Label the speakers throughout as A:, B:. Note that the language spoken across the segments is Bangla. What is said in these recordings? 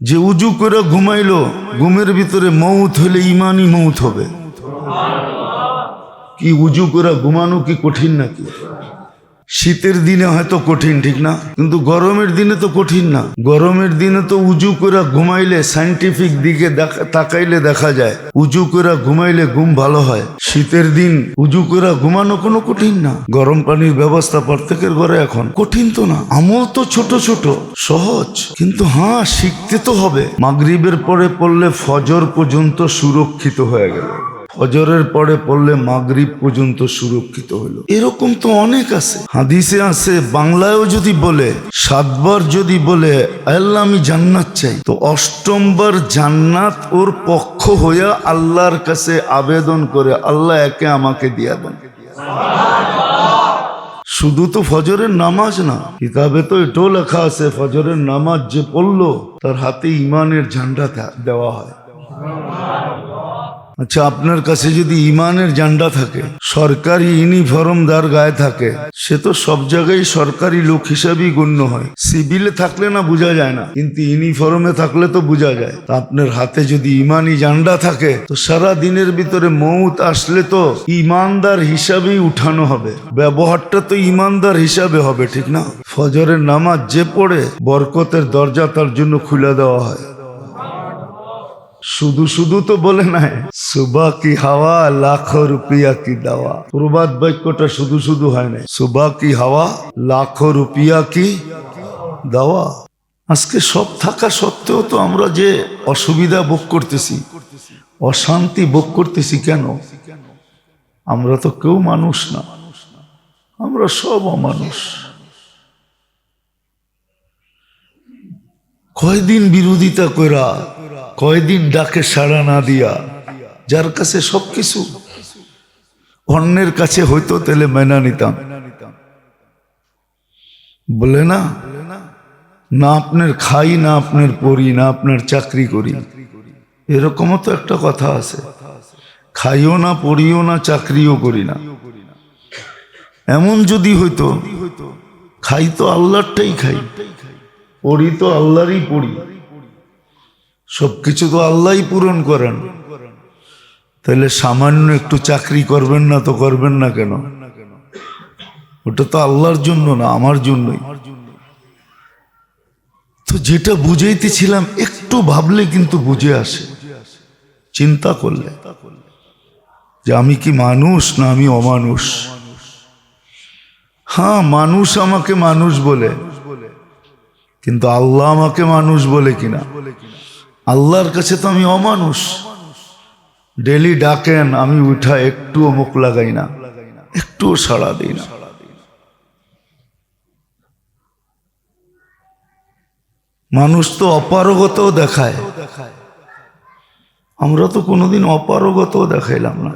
A: যে উজু করে ঘুমাইল ঘুমের ভিতরে মৌত হলে ইমানই মৌত হবে। কি উজু করে ঘুমানো কি কঠিন নাকি? শীতের দিনে হয়তো কঠিন, ঠিক না? কিন্তু গরমের দিনে তো কঠিন না। গরমের দিনে তো উজু করে ঘুমাইলে সাইন্টিফিক দিকে তাকাইলে দেখা যায়, উজু করে ঘুমাইলে ঘুম ভালো হয়। শীতের দিন উজু করে ঘুমানো কোনো কঠিন না। গরম পানির ব্যবস্থা প্রত্যেকের ঘরে এখন। কঠিন তো না। আমল তো ছোট ছোট। সহজ। কিন্তু হ্যাঁ শিখতে তো হবে। মাগরিবের পরে পড়লে ফজর পর্যন্ত সুরক্ষিত হয়ে গেল। ফজরের পরে পড়লে মাগরিব পর্যন্ত সুরক্ষিত হলো। এরকম তো অনেক আছে। হাদিসে আছে, বাংলায়ও যদি বলে, সাতবার যদি বলে, আল্লাহ আমি জান্নাত চাই, তো অষ্টমবার জান্নাত ওর পক্ষ হইয়া আল্লাহর কাছে আবেদন করে, আল্লাহ একে আমাকে দিয়া দেন। শুধু তো ফজরের নামাজ না, কিতাবে তো এটাও লেখা আছে, ফজরের নামাজ যে পড়ল, তার হাতে ইমানের ঝান্ডা দেওয়া হয়। আচ্ছা আপনার কাছে যদি ইমানের জান্ডা থাকে, সরকারি ইউনিফর্ম দার গায়ে থাকে, সে তো সব জায়গায় সরকারি লোক হিসাবেই গণ্য হয়। সিভিলে থাকলে না বোঝা যায় না, কিন্তু ইউনিফর্মে থাকলে তো বোঝা যায়। তা আপনার হাতে যদি ইমানি জান্ডা থাকে, তো সারা দিনের ভিতরে মৌত আসলে তো ইমানদার হিসাবেই উঠানো হবে। ব্যবহারটা তো ইমানদার হিসাবে হবে, ঠিক না? ফজরের নামাজ যে পড়ে বরকতের দরজা তার জন্য খুলে দেওয়া হয়। শুধু শুধু তো বলে নাই, সুবা কি হাওয়া, লাখো রুপিয়া কি দাওয়া। প্রবাদ বাক্যটা শুধু শুধু হয় নাই, সুবা কি হাওয়া, লাখো রুপিয়া কি দাওয়া। আজকে সব থাকা সত্ত্বেও তো আমরা যে অসুবিধা ভোগ করতেছি, অশান্তি ভোগ করতেছি কেন? আমরা তো কেউ মানুষ না, আমরা সব অমানুষ। কয়দিন বিরোধিতা করা কয়দিন ডাকে সাড়া না দিয়া, যার কাছে সবকিছু অন্যের কাছে হয়তো তেলে মেনা নিতাম। বলে না না আপনার খাই, না আপনার পড়ি, না আপনার চাকরি করি। এরকমও তো একটা কথা আছে। খাইও না, পড়িও না, চাকরিও করি না। এমন যদি হইতো, খাই তো আল্লাহরটাই খাই, পড়ি তো আল্লাহরই পড়ি। সবকিছু তো আল্লাহই পূরণ করেন। তাহলে সামান্য একটু চাকরি করবেন না তো করবেন না কেন? ওটা তো আল্লাহর জন্য না, আমার জন্যই। তো যেটা বুঝাইতেছিলাম, একটু ভাবলে কিন্তু বুঝে আসে। চিন্তা করলে। যে আমি কি মানুষ না আমি অমানুষ? হ্যাঁ মানুষ আমাকে মানুষ বলে। কিন্তু আল্লাহ আমাকে মানুষ বলে কিনা? আল্লাহর কাছে তো আমি অমানুষ। ডেলি ডাকেন, আমি উঠা একটুও মুখ লাগাই না, একটুও সাড়া দিই না। মানুষ তো অপারগতও দেখায়। আমরা তো কোনোদিন অপারগতও দেখাইলাম না।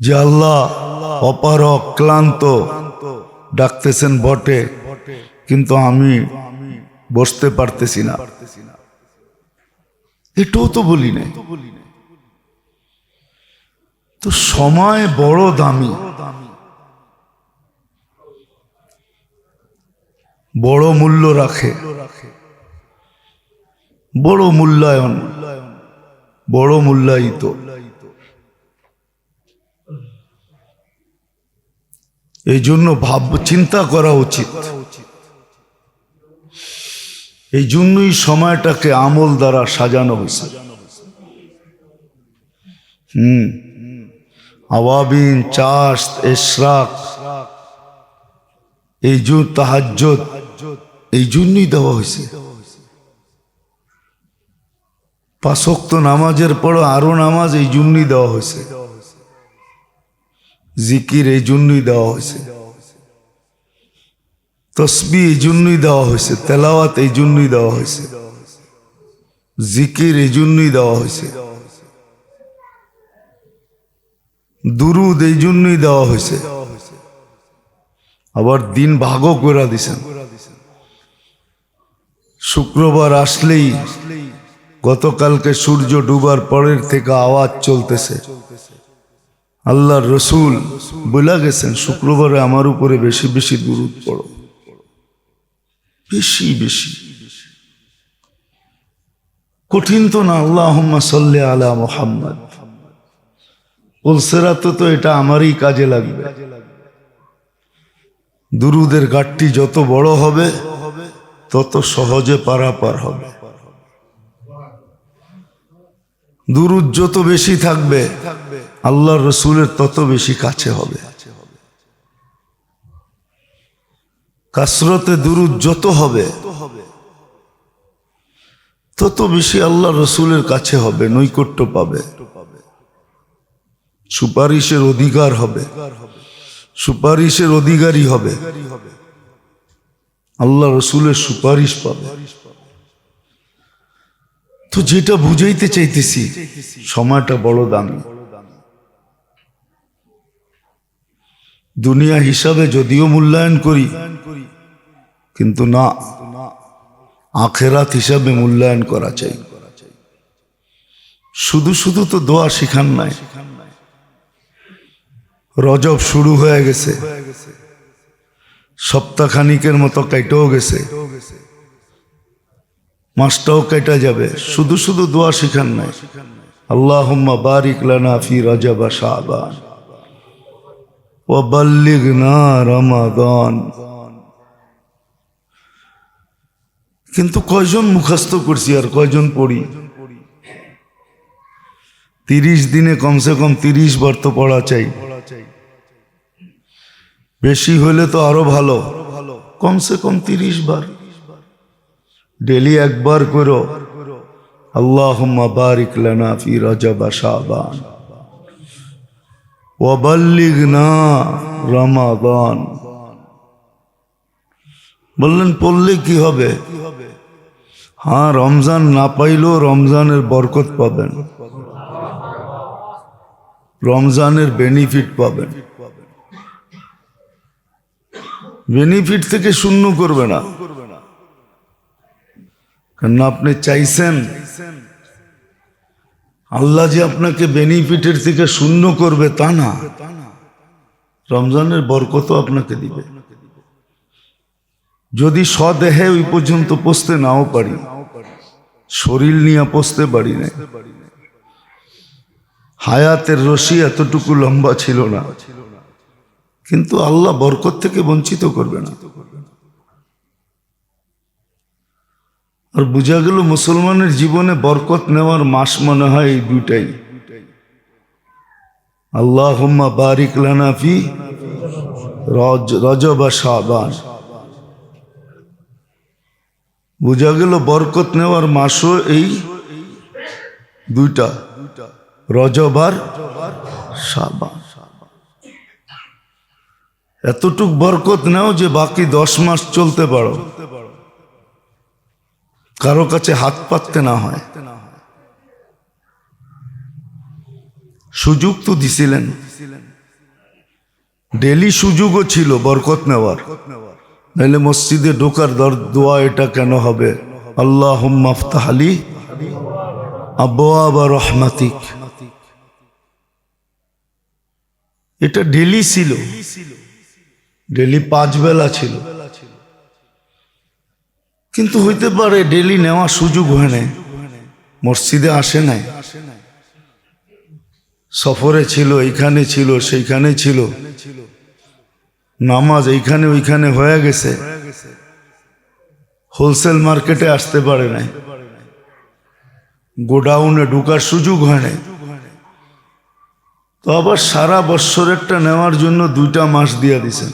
A: যে আল্লাহ অপারক ক্লান্ত, ডাকতেছেন বটে, কিন্তু আমি বসতে পারতেছি না। এটাও তো বলি নাই। তো সময় বড় দামি। বড় মূল্য রাখে। বড় মূল্যায়ন। বড় মূল্যায়িত। এই জন্য ভাব, চিন্তা করা উচিত। এই জন্যই সময়টাকে আমল দ্বারা সাজানো হয়েছে। হুম। আওয়াবিন, চাষ, এশরাক এই জন্য তাহাজ্জত এই জন্যই দেওয়া হয়েছে। পাশক্ত নামাজের পর আরও নামাজ এই জন্যই দেওয়া হয়েছে। জিকির এই জন্যই দেওয়া হয়েছে। তসবি এই জন্যই দেওয়া হয়েছে, তেলাওয়াত এই জন্যই দেওয়া হয়েছে, জিকির এই জন্যই দেওয়া হয়েছে, দুরুদ এই জন্যই দেওয়া হয়েছে। আবার দিন ভাগও করে দিছেন। শুক্রবার আসলেই গতকালকে সূর্য ডুবার পরের থেকে আওয়াজ চলতেছে। আল্লাহর রসুল বলে গেছেন, শুক্রবারে আমার উপরে বেশি বেশি দূরত পড়ো। বেশি বেশি। কঠিন তো না আল্লাহ সাল্লে আলা মোহাম্মদ। পুলসেরাতে তো এটা আমারই কাজে লাগবে। দুরুদের গাঠটি যত বড় হবে, তত সহজে পারাপার হবে। দুরুদ যত বেশি থাকবে আল্লাহ রসুলের তত বেশি কাছে হবে। কাসরতে দুরুদ যত হবে, তত বেশি আল্লাহ রসুলের কাছে হবে, নৈকট্য পাবে। সুপারিশের অধিকার হবে, সুপারিশের অধিকারী হবে। আল্লাহ রসুলের সুপারিশ পাবে। তো যেটা বুঝাইতে চাইতেছি, সময়টা বড় দামি। দুনিয়া হিসাবে যদিও মূল্যায়ন করি, কিন্তু না, আখেরাত হিসাবে মূল্যায়ন করা চাই। শুধু শুধু তো দোয়া শিখান নাই। রজব শুরু হয়ে গেছে। সপ্তাহখানিকের মতো কেটেও গেছে। মাসটাও কেটে যাবে। শুধু শুধু দোয়া শিখান নাই। আল্লাহ বারিক লানা ফি রজব শাবান। কিন্তু কয়জন মুখস্থ করছি আর কয়জন পড়ি? তিরিশ দিনে কমসে কম তিরিশ বার তো পড়া চাই। বেশি হলে তো আরও ভালো। কমসে কম তিরিশ বার। ডেলি একবার করো। আল্লাহ বারিক লানা ফি রজব শাবান। ওয়াবাল্লিগনা রমাদান। বললেন, পড়লে কি হবে? হ্যাঁ রমজান না পাইলেও রমজানের বরকত পাবেন। রমজানের বেনিফিট পাবেন। বেনিফিট থেকে শূন্য করবে না। কারণ আপনি চাইছেন আল্লাহ যে আপনাকে বেনিফিটের থেকে শূন্য করবে তা না। রমজানের বরকত আপনাকে দিবে। যদি স্বদেহে ওই পর্যন্ত পৌঁছতে নাও পারি, শরীর নিয়ে পৌঁছতে পারি না হায়াতের রশি এতটুকু লম্বা ছিল না। কিন্তু আল্লাহ বরকত থেকে বঞ্চিত করবে না। আর বোঝা গেল মুসলমানের জীবনে বরকত নেওয়ার মাস মনে হয় এই দুইটাই। আল্লাহ বারিক লানা ফি রজ, রজব শাবান। বোঝা গেল বরকত নেওয়ার মাসও এই দুইটা, রজব আর এতটুক বরকত নাও যে বাকি দশ মাস চলতে পারো। কারও কাছে হাত পাততে না হয়। সুযোগ তো দিছিলেন। ডেলি সুযোগও ছিল বরকত নেওয়ার। নাহলে মসজিদে ঢোকার দর, দোয়া এটা কেন হবে? আল্লাহ মাফতাহালি আবা রহমাতিক। এটা ডেলি ছিল। ডেলি পাঁচ বেলা ছিল। কিন্তু হইতে পারে ডেলি নেওয়া সুযোগ হয় নাই। মসজিদে আসে নাই। সফরে ছিল, এইখানে ছিল, সেইখানে ছিল। নামাজ এইখানে, ওইখানে হয়ে গেছে। হোলসেল মার্কেটে আসতে পারে নাই। গোডাউনে ঢুকার সুযোগ হয় নাই। তো আবার সারা বৎসরেরটা নেওয়ার জন্য দুইটা মাস দিয়ে দিছেন।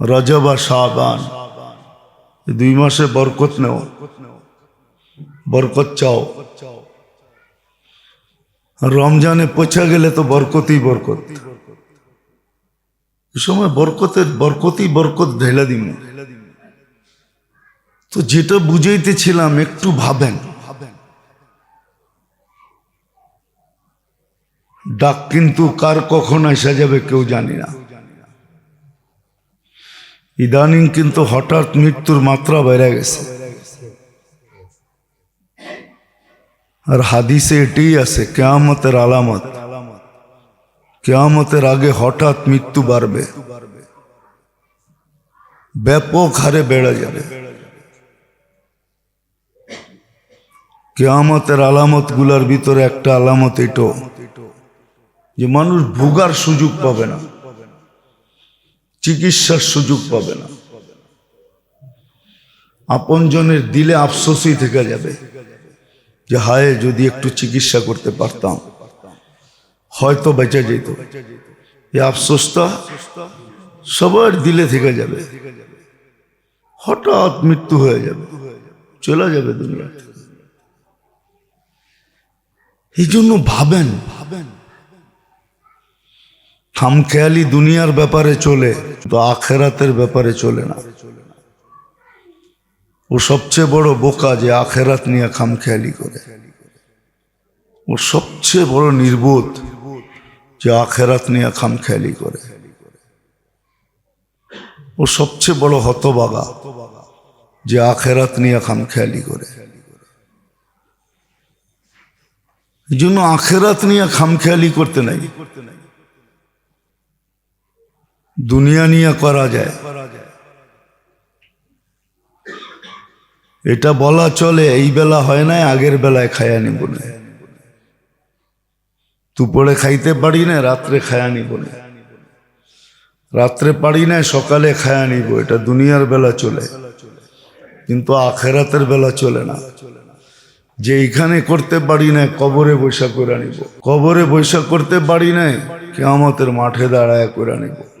A: রজব আর শাহবান দুই মাসে বরকত নেও বরকত চাও। রমজানে পৌঁছা গেলে তো বরকতই বরকত। এ সময় বরকতের বরকতই বরকত ঢেলা দিম তো যেটা বুঝাইতেছিলাম, একটু ভাবেন। ডাক কিন্তু কার কখন আসা যাবে কেউ জানি না। ইদানিং কিন্তু হঠাৎ মৃত্যুর মাত্রা বেড়ে গেছে। আর হাদিসে এটাই আছে, কেয়ামতের আলামত। কেয়ামতের আগে হঠাৎ মৃত্যু বাড়বে। ব্যাপক হারে বেড়ে যাবে। কেয়ামতের আলামতগুলার ভিতরে একটা আলামত এটো, যে মানুষ ভোগার সুযোগ পাবে না। চিকিৎসার সুযোগ পাবে না। আপনজনের দিলে আফসোসই থেকে যাবে যে, হায়, যদি একটু চিকিৎসা করতে পারতাম, হয়তো বেঁচে যেত। এই আফসোসটা সবার দিলে থেকে যাবে। হঠাৎ মৃত্যু হয়ে যাবে, চলে যাবে দুনিয়া। এই জন্য ভাবেন খামখেয়ালি দুনিয়ার ব্যাপারে চলে তো আখেরাতের ব্যাপারে চলে না। ও সবচেয়ে বড় বোকা যে আখেরাত নিয়ে খামখেয়ালি করে। ও সবচেয়ে বড় নির্বোধ যে আখেরাত নিয়ে খামখেয়ালি করে। ও সবচেয়ে বড় হতবাগা যে আখেরাত নিয়ে খামখেয়ালি করে। এই জন্য আখেরাত নিয়ে খামখেয়ালি করতে নাই। দুনিয়া নিয়ে করা যায়। এটা বলা চলে, এই বেলা হয় নাই, আগের বেলায় খায়া নিব না। দুপুরে খাইতে পারি না, রাত্রে খায়া নিব না। রাত্রে পারি না, সকালে খায়া নিব, এটা দুনিয়ার বেলা চলে। কিন্তু আখেরাতের বেলা চলে না। যে এইখানে করতে পারি না, কবরে বৈশা করে নিব কবরে বৈশা করতে পারি না কেয়ামতের মাঠে দাঁড়ায় করে নিব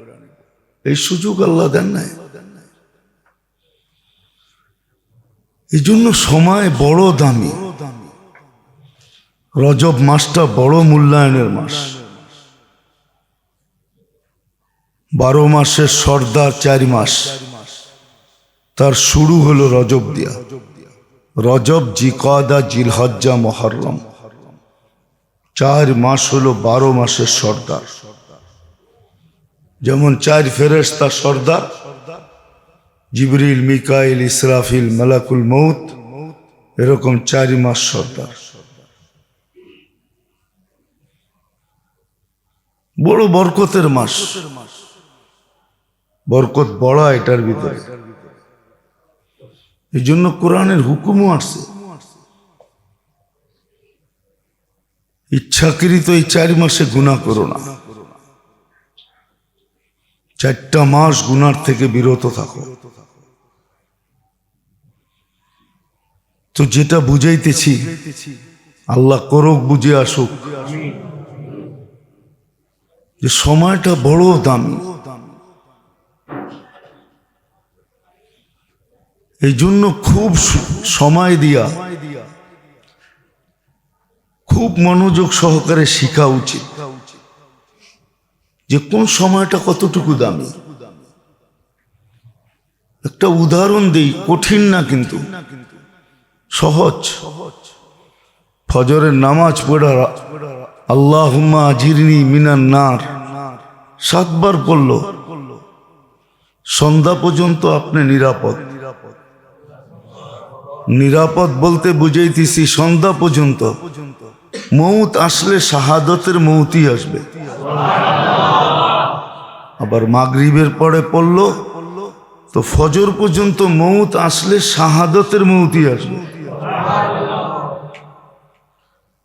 A: এই সুযোগ আল্লাহ দেন নাই। এই জন্য সময় বড় দামি। রজব মাসটা বড় মূল্যায়নের মাস। বারো মাসের সর্দার চার মাস। তার শুরু হলো রজব দিয়া। রজব, জিকাদা, জিলহজ্জা, মহরম। চার মাস হলো বারো মাসের সর্দার। যেমন চার ফেরেস্তা সর্দার, জিবরিল, মিকাইল, ইসরাফিল, মালাকুল মৌত এরকম চারি মাস সর্দার। বড় বরকতের মাস। বরকত বড় এটার ভিতরে। এই জন্য কোরআনের হুকুমও আসছে। ইচ্ছাকৃত এই চারি মাসে গুণা করো না। চারটা মাস গুনার থেকে বিরত থাকো। তো যেটা বুঝাইতেছি, আল্লাহ করুক বুঝে আসুক। যে সময়টা বড় দামি। এই জন্য খুব সময় দিয়া, খুব মনোযোগ সহকারে শিখা উচিত। যে কোন সময়টা কতটুকু দামি? একটা উদাহরণ দিই, কঠিন না কিন্তু। সহজ। ফজরের নামাজ পড়া আল্লাহ আজিরনি মিনান নার। সাতবার পড়ল। সন্ধ্যা পর্যন্ত আপনি নিরাপদ। নিরাপদ বলতে বুঝাইতেছি সন্ধ্যা পর্যন্ত। মৌত আসলে শাহাদতের মৌতই আসবে। আবার মাগরিবের পরে পড়ল, তো ফজর পর্যন্ত মৌত আসলে শাহাদতের মৌতই আসবে।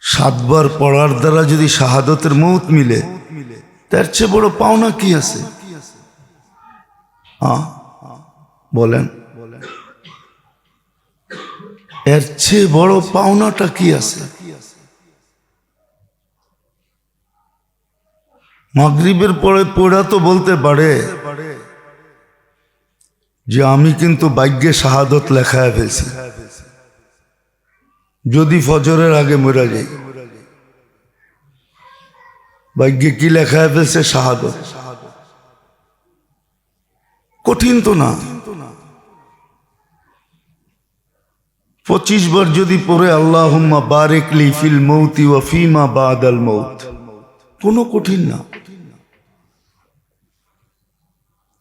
A: সাতবার পড়ার দ্বারা যদি শাহাদতের মৌত মিলে, তার চেয়ে বড় পাওনা কি আছে? বলেন। এর চেয়ে বড় পাওনাটা কি আছে? মাগরিবের পরে পড়া তো বলতে পারে যে আমি কিন্তু ভাগ্যে শাহাদত লেখায় ফেলছি। যদি ফজরের আগে মরা যাই। ভাগ্যে কি লেখায় ফেলছে? শাহাদত। কঠিন তো না। পঁচিশ বার যদি পড়ে আল্লাহ বারেকলি ফিল মৌতি ও ফিমা বাদাল মৌত। কোনো কঠিন না।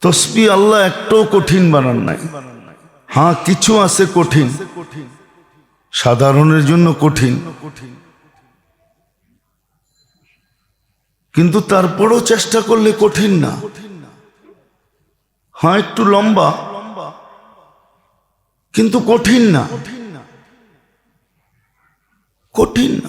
A: তসবি আল্লাহ একটাও কঠিন বানান নাই। হ্যাঁ কিছু আছে কঠিন। সাধারণের জন্য কঠিন। কিন্তু তারপরও চেষ্টা করলে কঠিন না। হ্যাঁ একটু লম্বা। কিন্তু কঠিন না। কঠিন না।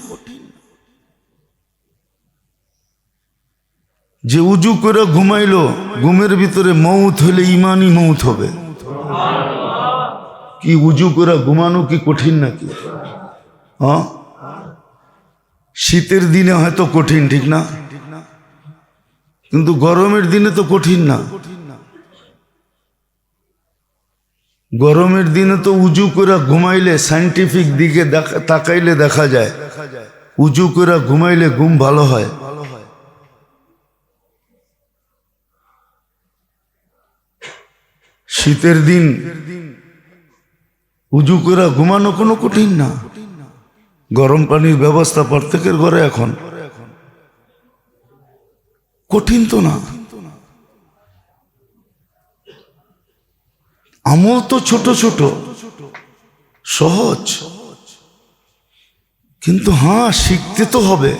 A: যে উজু করে ঘুমাইলো, ঘুমের ভিতরে মৌত হলে ইমানই মৌত হবে। কি উজু করে ঘুমানো কি কঠিন নাকি? হ্যাঁ? শীতের দিনে হয়তো কঠিন, ঠিক না? কিন্তু গরমের দিনে তো কঠিন না। গরমের দিনে তো উজু করে ঘুমাইলে সাইন্টিফিক দিকে তাকাইলে দেখা যায়। উজু করে ঘুমাইলে ঘুম ভালো হয়। শীতের দিন উজু করে ঘুমানো কোনো কঠিন না। গরম পানির ব্যবস্থা প্রত্যেকের ঘরে এখন। কঠিন তো না। আমল তো ছোট ছোট, সহজ। কিন্তু হ্যাঁ শিখতে তো হবে।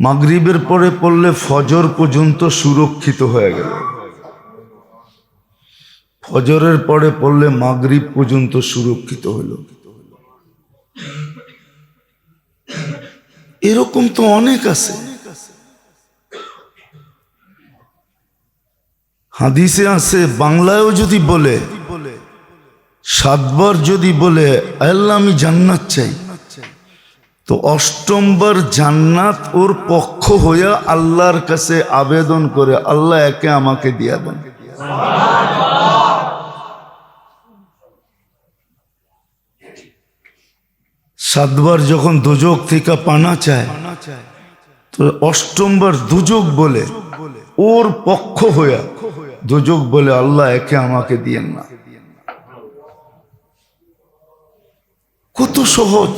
A: মাগরিবের পরে পড়লে ফজর পর্যন্ত সুরক্ষিত হয়ে গেল। ফজরের পরে পড়লে মাগরিব পর্যন্ত সুরক্ষিত হলো। এরকম তো অনেক আছে। হাদিসে আছে, বাংলায়ও যদি বলে, সাতবার যদি বলে, আল্লাহ আমি জান্নাত চাই। তো অষ্টমবার জান্নাত ওর পক্ষ হইয়া আল্লাহর কাছে আবেদন করে আল্লাহ একে আমাকে দিয়া দেন। সাতবার যখন দুযোগ থেকে পানা চায়, তো অষ্টমবার দুযোগ বলে, ওর পক্ষ হইয়া দুযোগ বলে আল্লাহ একে আমাকে দিয়েন না। কত সহজ।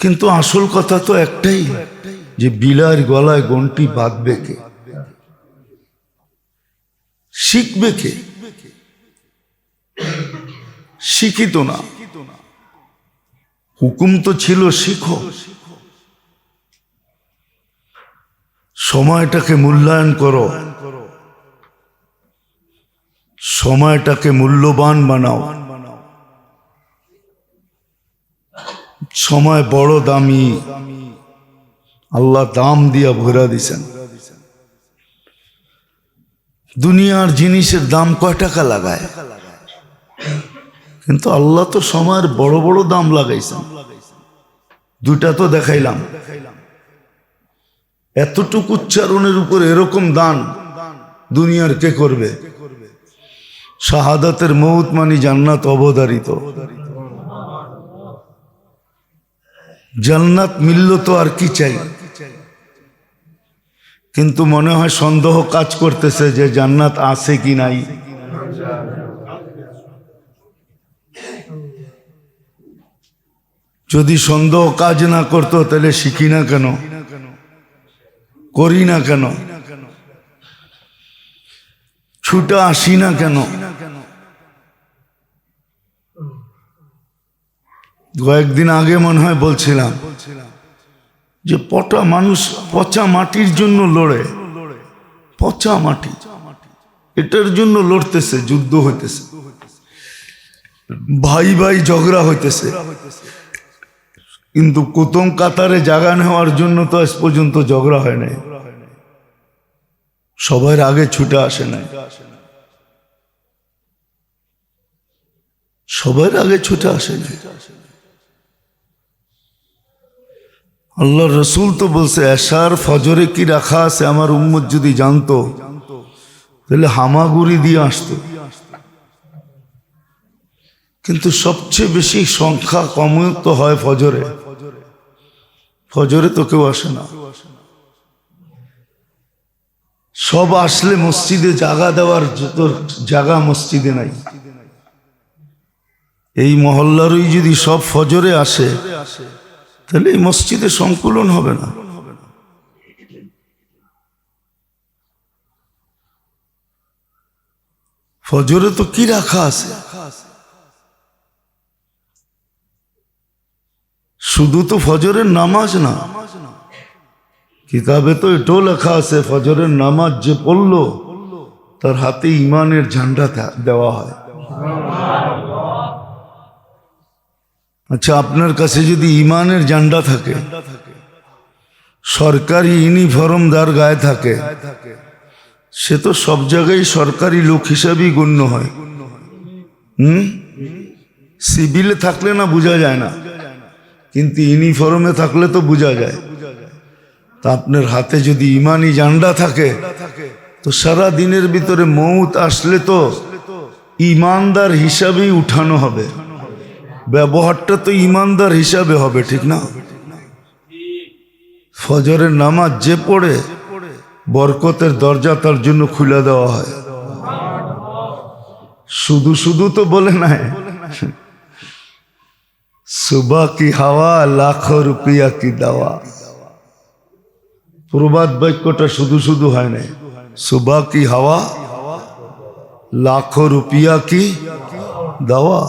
A: কিন্তু আসল কথা তো একটাই, যে বিলার গলায় গন্টি বাঁধবে কে? শিখবে কে? শিখিত না। হুকুম তো ছিল, শিখো। সময়টাকে মূল্যায়ন করো। সময়টাকে মূল্যবান বানাও। সময় বড় দামি। আল্লাহ দাম দিয়া ভরা দিছেন। দুনিয়ার জিনিসের দাম কয় টাকা লাগায়? কিন্তু আল্লাহ তো সময়ের বড় বড় দাম লাগাইছেন। দুইটা তো দেখাইলাম। এতটুকু উচ্চারণের উপর এরকম দান দুনিয়ার কে করবে? শাহাদাতের মৌত মানি জান্নাত অবধারিত। জান্নাত মিলল তো আর কি চাই? কিন্তু মনে হয় সন্দেহ কাজ করতেছে যে জান্নাত আছে কি নাই। যদি সন্দেহ কাজ না করতো তাহলে শিখি না কেন? করি না কেন? ছুটা আসি না কেন? কয়েকদিন আগে মনে হয় বলছিলাম যে পটা মানুষ পচা মাটির জন্য লড়ে। পচা মাটি। এটার জন্য লড়তেছে, যুদ্ধ হইতেছে। ভাই ভাই ঝগড়া হইতেছে। কিন্তু কুতুম কাতারে জাগা নেওয়ার জন্য তো আজ পর্যন্ত ঝগড়া হয় নাই। সবার আগে ছুটে আসে নাই। সবার আগে ছুটে আসে নাই। আল্লাহ রসুল তো বলছে, এশার ফজরে কি রাখা আছে? আমার উম্মত যদি জানতো, তাহলে হামাগুড়ি দিয়ে আসতো। কিন্তু সবচেয়ে বেশি সংখ্যা কম তো হয় ফজরে। ফজরে তো কেউ আসে না। সব আসলে মসজিদে জাগা দেওয়ার যত জায়গা মসজিদে নাই। এই মহল্লারই যদি সব ফজরে আসে তাহলে এই মসজিদে সংকুলন হবে না। ফজরে তো কি রাখা আছে? শুধু তো ফজরের নামাজ না, কিতাবে তো এটাও লেখা আছে, ফজরের নামাজ যে পড়ল, তার হাতে ইমানের ঝান্ডা দেওয়া হয়। আচ্ছা আপনার কাছে যদি ইমানের জান্ডা থাকে, সরকারি ইউনিফর্ম দার গায়ে থাকে, সে তো সব জায়গায় সরকারি লোক হিসাবেই গণ্য হয়। হুম? সিভিলে থাকলে না বোঝা যায় না, কিন্তু ইউনিফর্মে থাকলে তো বোঝা যায়। তা আপনার হাতে যদি ইমানি জান্ডা থাকে, তো সারা দিনের ভিতরে মৌত আসলে তো ইমানদার হিসাবেই উঠানো হবে। ব্যবহারটা তো ইমানদার হিসাবে হবে, ঠিক না? ফজরের নামাজ যে পড়ে, বরকতের দরজা তার জন্য খুলে দেওয়া হয়। শুধু শুধু তো বলে নাই। সুবা কি হাওয়া, লাখো রুপিয়া কি দাওয়া। প্রবাদ বাক্যটা শুধু শুধু হয় নাই। সুবা কি হাওয়া, লাখো রুপিয়া কি দাওয়া।